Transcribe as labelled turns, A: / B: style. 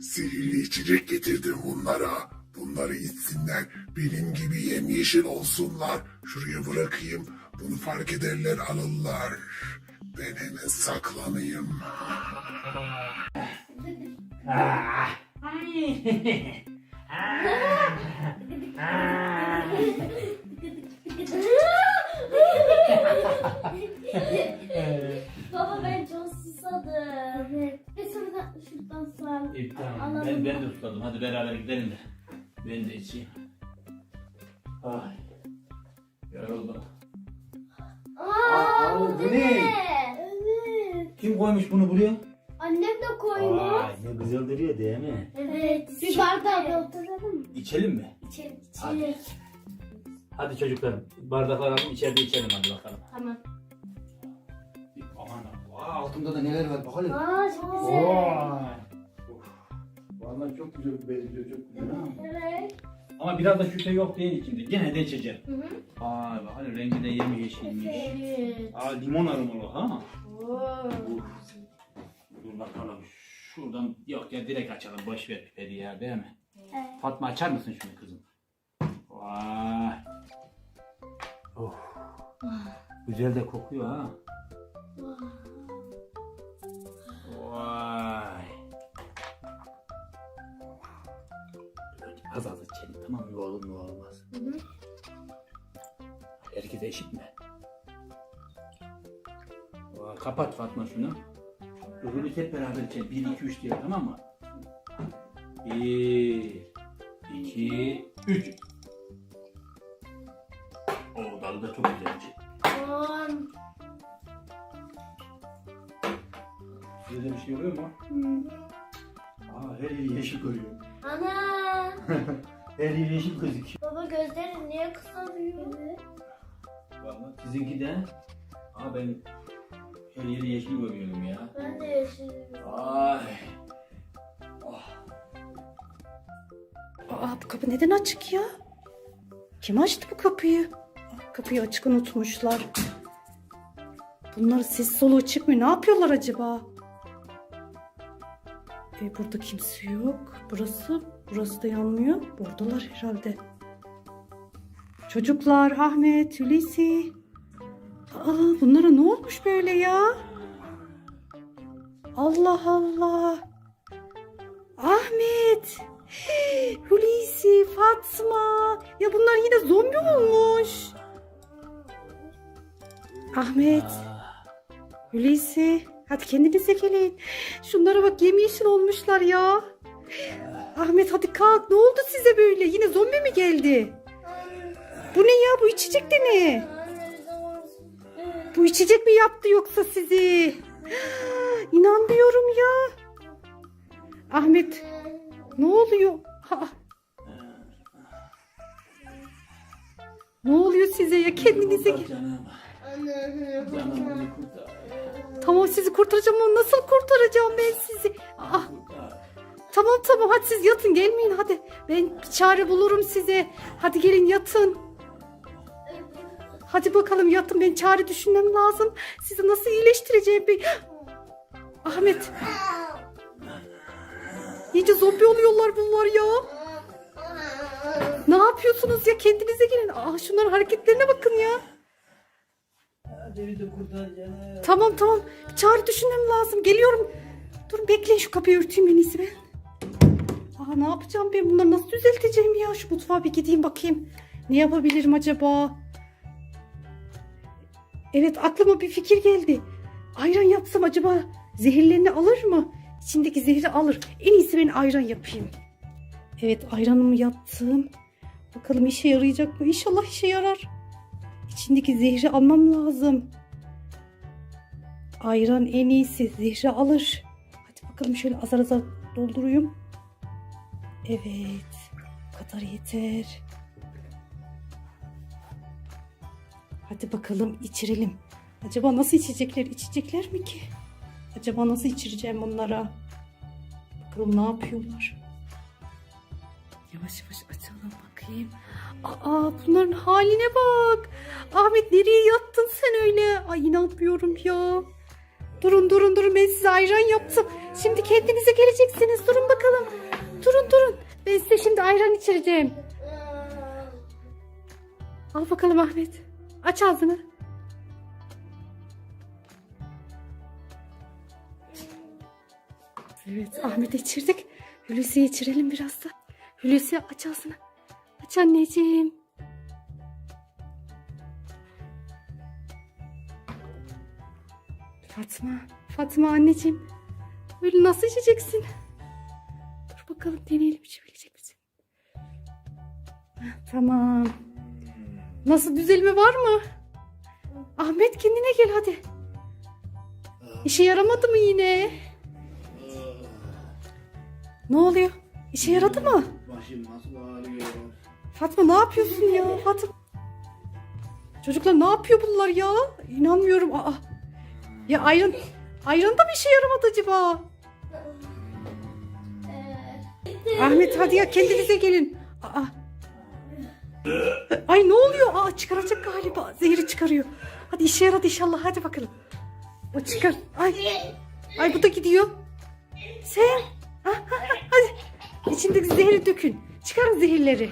A: Sihirli içecek getirdim bunlara. Bunları içsinler. Benim gibi yemyeşil olsunlar. Şuraya bırakayım. Bunu fark ederler alırlar. Ben hemen saklanayım.
B: al.
C: İyi tamam.
B: Alalım.
C: Ben, ben de tutalım. Hadi beraber gidelim de. Ben de içeyim. Ay. Yoruldum.
B: Aa,
C: Aa,
B: bu
C: ne?
B: Evet.
C: Kim koymuş bunu buraya?
B: Annem de koymuş.
C: Vay ne güzel duruyor değil mi?
B: Evet. Bir bardağa oturalım mı?
C: İçelim mi?
B: İçelim.
C: Hadi.
B: İçelim.
C: Hadi çocuklar bardaklar alın içeride içelim hadi bakalım.
B: Tamam.
C: Aman aa, altında da neler var bakalım.
B: Aa çok güzel.
C: Vay. Vallahi çok güzel benziyor çok güzel ha.
B: Evet.
C: Ama biraz da şüphe yok değil içinde. Gene de içeceğim.
B: Hı hı.
C: Vay bakalım rengi de yemyeşilmiş.
B: Evet.
C: Aa limon aromalı ha.
B: Oo.
C: Dur bakalım. Şuradan yok ya direkt açalım. Boş ver pipeti ya değil mi?
B: Evet.
C: Fatma açar mısın şunu kızım? Vay. Oh. Güzel de kokuyor ha. Az az içelim tamam mı? Olur mu olmaz.
B: Hı hı.
C: Herkese eşit mi? Vay, kapat Fatma şunu. Öbürü hep beraber içelim. 1, 2, 3 diye tamam mı? 1, 2, 3. Oo dalı da çok güzelmiş.
B: On.
C: Size de bir şey oluyor mu?
B: Hı.
C: Aa her yeri yeşil görüyor.
B: Ana.
C: Yeri yeşil gözüküyor.
B: Baba gözlerin niye kısalıyor?
C: Vallahi sizinki de. Aa ben her yeri yeşil görüyorum ya.
B: Ben de yeşilim.
C: Ay.
D: Aa bu kapı neden açık ya? Kim açtı bu kapıyı? Aa, kapıyı açık unutmuşlar. Bunlar ses soluğu çıkmıyor. Ne yapıyorlar acaba? E, burada kimse yok. Burası, burası da yanmıyor. Buradalar herhalde. Çocuklar, Ahmet, Hulusi. Aa, bunlara ne olmuş böyle ya? Allah Allah. Ahmet. Hulusi, Fatma. Ya bunlar yine zombi olmuş. Ahmet,
C: Aa,
D: Hulusi. Hadi kendinize gelin. Şunlara bak yemyeşil olmuşlar ya. Ahmet hadi kalk. Ne oldu size böyle? Yine zombi mi geldi? Bu ne ya? Bu içecek de ne? Bu içecek mi yaptı yoksa sizi? İnanmıyorum ya. Ahmet ne oluyor? Ha. Ne oluyor size ya? Kendinize
C: kurtar
D: sizi kurtaracağım ama nasıl kurtaracağım ben sizi?
C: Kurtar.
D: tamam tamam hadi siz yatın gelmeyin hadi. Ben bir çare bulurum size. Hadi gelin yatın. Hadi bakalım yatın ben çare düşünmem lazım. Sizi nasıl iyileştireceğim bir... Ahmet. İyice zombi oluyorlar bunlar ya. Ne yapıyorsunuz ya kendinize gelin. Aa şunların hareketlerine bakın ya.
C: Beni de kurtar canım.
D: Tamam tamam çare düşünmem lazım. Geliyorum. Durun bekleyin şu kapıyı örteyim en iyisi ben. Aa ne yapacağım ben bunları nasıl düzelteceğim ya. Şu mutfağa bir gideyim bakayım. Ne yapabilirim acaba? Evet aklıma bir fikir geldi. Ayran yapsam acaba zehirlerini alır mı? İçindeki zehri alır. En iyisi ben ayran yapayım. Evet ayranımı yaptım. Bakalım işe yarayacak mı? İnşallah işe yarar. İçindeki zehri almam lazım. Ayran en iyisi zehri alır. Hadi bakalım şöyle azar azar doldurayım. Evet. Bu kadar yeter. Hadi bakalım içirelim. Acaba nasıl içecekler? İçecekler mi ki? Acaba nasıl içireceğim onlara? Bakalım ne yapıyorlar? Yavaş yavaş açalım bakayım. Aa bunların haline bak. Ahmet nereye yattın sen öyle? Ay inanmıyorum ya. Durun durun durun ben size ayran yaptım. Şimdi kendinize geleceksiniz. Durun bakalım. Durun durun. Ben size şimdi ayran içireceğim. Al bakalım Ahmet. Aç ağzını. Evet Ahmet'e içirdik. Hulusi'ye içirelim biraz da. Hulusi aç ağzını. Aç anneciğim. Fatma. Fatma anneciğim. Böyle nasıl içeceksin? Dur bakalım deneyelim içebilecek misin? Tamam. Nasıl düzelme var mı? Ahmet kendine gel hadi. İşe yaramadı mı yine? Ne oluyor? İşe yaradı mı? Fatma ne yapıyorsun ya? Fatma. Çocuklar ne yapıyor bunlar ya? İnanmıyorum. Aa. Ya ayran ayran da mı işe yaramadı acaba? Ahmet hadi ya kendinize gelin. Aa. Ay ne oluyor? Aa çıkaracak galiba. Zehri çıkarıyor. Hadi işe yaradı inşallah. Hadi bakalım. O çıkar. Ay. Ay bu da gidiyor. Sen. Ah, ah, ah, hadi. İçindeki zehri dökün. Çıkarın zehirleri.